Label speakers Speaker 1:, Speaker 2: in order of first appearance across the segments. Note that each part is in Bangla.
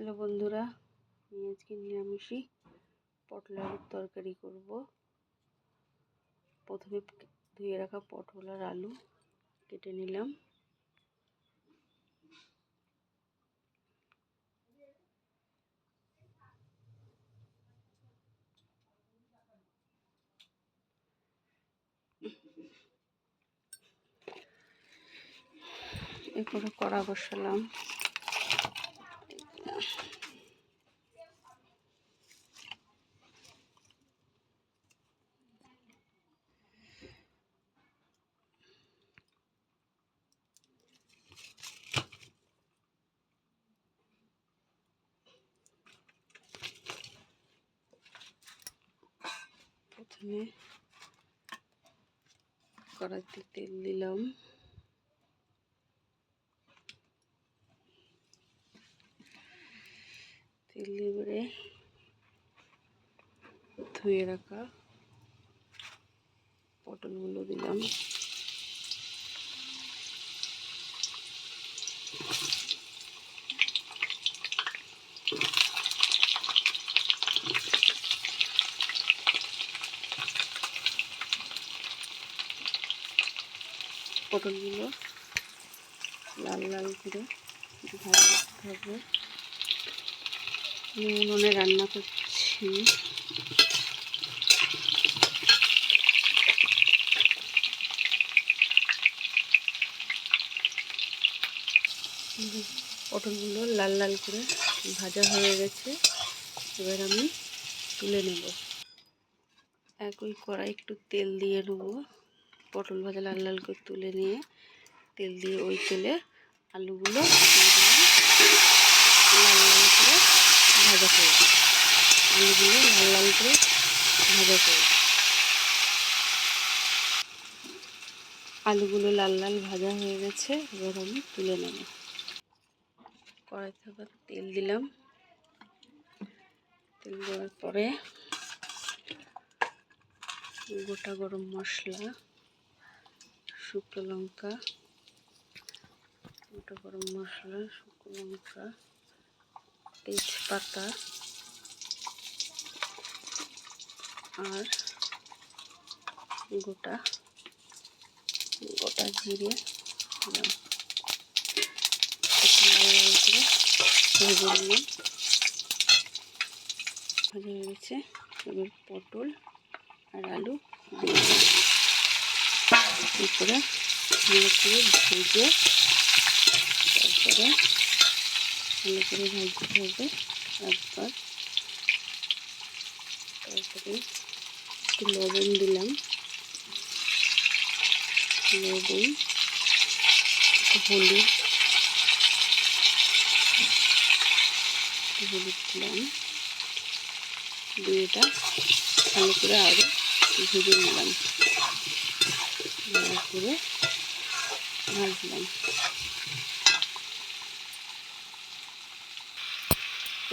Speaker 1: হ্যালো বন্ধুরা, আমি আজকে নিরামিষই পটল আলুর তরকারি করব। প্রথমে ধুয়ে রাখা পটল আর আলু কেটে নিলাম। এরপরে কড়া বসালাম। প্রথমে কড়াইতে তেল দিলাম। তেল ধুয়ে রাখা পটলগুলো দিলাম। পটলগুলো লাল লাল করে ভাজতে হবে। উনুনে রান্না করছি। পটলগুলো লাল লাল করে ভাজা হয়ে গেছে। এবার আমি তুলে নেব। একই কড়াই একটু তেল দিয়ে নেব। পটল ভাজা লাল লাল করে তুলে নিয়ে তেল দিয়ে ওই তেলে আলুগুলো লাল লাল করে ভাজা করে আলুগুলো লাল লাল করে ভাজা করে আলুগুলো লাল লাল ভাজা হয়ে গেছে, এবার আমি তুলে নেব। কড়াই থাকা তেল দিলাম। তেল দেওয়ার পরে গোটা গরম মশলা, শুকনো লঙ্কা, গোটা গরম মশলা, শুকনো লঙ্কা তেজপাতা আর গোটা গোটা জিরে দিলাম লাল করে এবার পটল আর আলু। করে ভেজে তারপরে ভালো করে ভাজতে হবে। একবার। তারপরে একটু লবণ দিলাম। লবণ হলুদ। হলুদ দিলাম। দিয়ে ভালো করে আরও ভেজে নিলাম। ভালো করে ভাজলাম।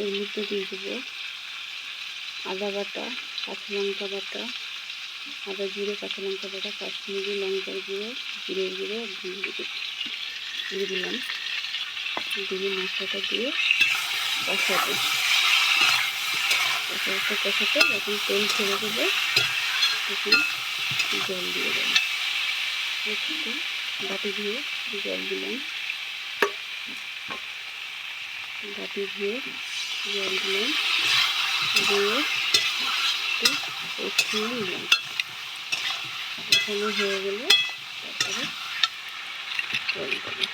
Speaker 1: এর মধ্যে দিয়ে দেবো। আদা বাটা, কাঁচা লঙ্কা বাটা, আদা জিরে, কাঁচা লঙ্কা বাটা, কাশ্মীরি লঙ্কার গুঁড়ো, জিরের গুঁড়ো দিয়ে দিলাম। দিয়ে মশলাটা দিয়ে কষাতে কষাতে যখন তেল ছেড়ে দেবে, তখন জল দিয়ে দেবো। একটু বাটি দিয়ে জল দিলাম। বাটি দিয়ে জল দিয়ে একটু নিলাম কষানো হয়ে গেলে তারপরে জল দেবো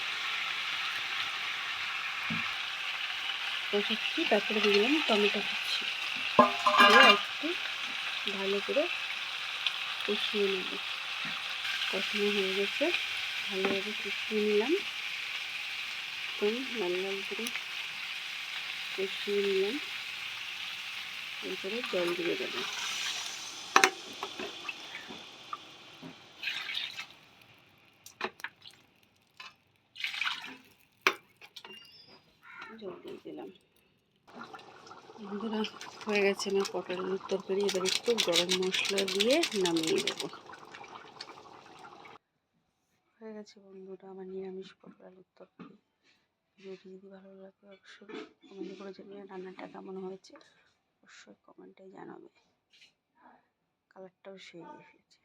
Speaker 1: কষাচ্ছি তারপরে দিলাম টমেটো কুচি একটু ভালো করে কষিয়ে নেব কষানো হয়ে গেছে ভালোভাবে কষিয়ে নিলাম একদম লাল লাল করে কষিয়ে নিলাম। এরপরে জল দিয়ে দেবো। জল দিয়ে দিলাম। বন্ধুরা, হয়ে গেছে আমার পটলের তরকারি। এবার একটু গরম মশলা দিয়ে নামিয়ে দেবো হয়ে গেছে বন্ধুরা, আমার নিরামিষ পটল আলুর তরকারি। ভিডিওটি যদি ভালো লাগে অবশ্যই কমেন্ট না রান্নাটা কেমন হয়েছে অবশ্যই কমেন্টে জানাবে। কালারটাও সেই এসেছে।